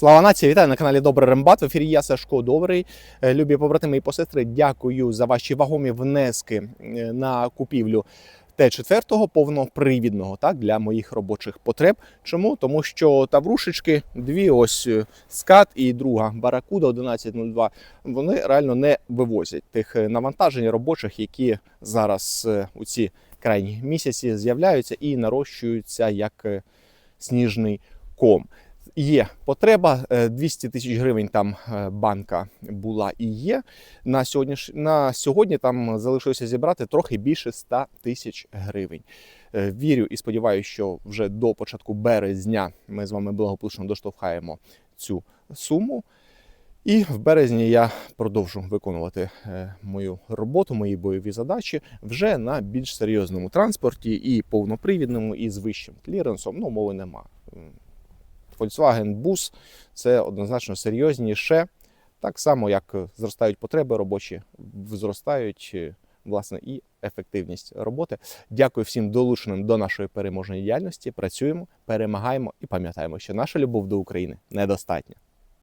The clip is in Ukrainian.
Слава нації, вітаю на каналі Добрий Рембат. В ефірі я Сашко Добрий. Е, Любі побратими і посестри, дякую за ваші вагомі внески е, на купівлю Т4 повнопривідного так, для моїх робочих потреб. Чому? Тому що таврушечки, дві ось е, скат і друга баракуда 1102, вони реально не вивозять тих навантажень робочих, які зараз у ці крайні місяці з'являються і нарощуються як сніжний ком. Є потреба, е, 200 тисяч гривень там е, банка була і є. На сьогодні, на сьогодні там залишилося зібрати трохи більше 100 тисяч гривень. Е, Вірю і сподіваюся, що вже до початку березня ми з вами благополучно доштовхаємо цю суму. І в березні я продовжу виконувати е, мою роботу, мої бойові задачі вже на більш серйозному транспорті і повнопривідному, і з вищим кліренсом. Ну, мови нема. Volkswagen Bus це однозначно серйозніше. Так само, як зростають потреби робочі, зростають е, власне і ефективність роботи. Дякую всім долученим до нашої переможної діяльності. Працюємо, перемагаємо і пам'ятаємо, що наша любов до України недостатня.